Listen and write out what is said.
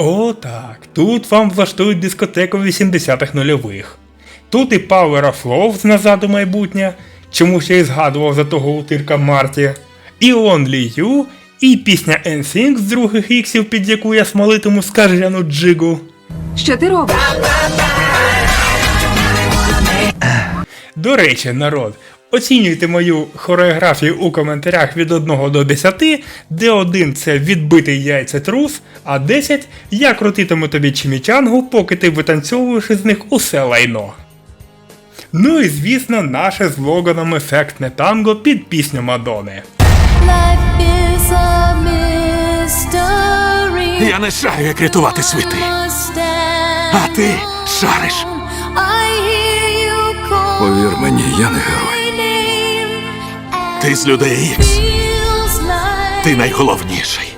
О, так. Тут вам влаштують дискотеку 80-х нульових. Тут і Power of Love з назад у майбутнє, чому ще й згадував за того утирка Марті, і Only You, і пісня NSYNC з других іксів, під яку я смолитиму скажену джигу. Що ти робиш? До речі, народ, оцінюйте мою хореографію у коментарях від 1 до 10, де 1 це відбитий яйця трус, а 10 я крутитиму тобі чимічангу, поки ти витанцьовуєш із них усе лайно. Ну і звісно, наше з логаном ефектне танго під пісню Мадони. Life is a mystery. Я не шарю, як рятувати світи. А ти шариш. Повір мені, я не герой. Ти з людей Ікс. Ти найголовніший.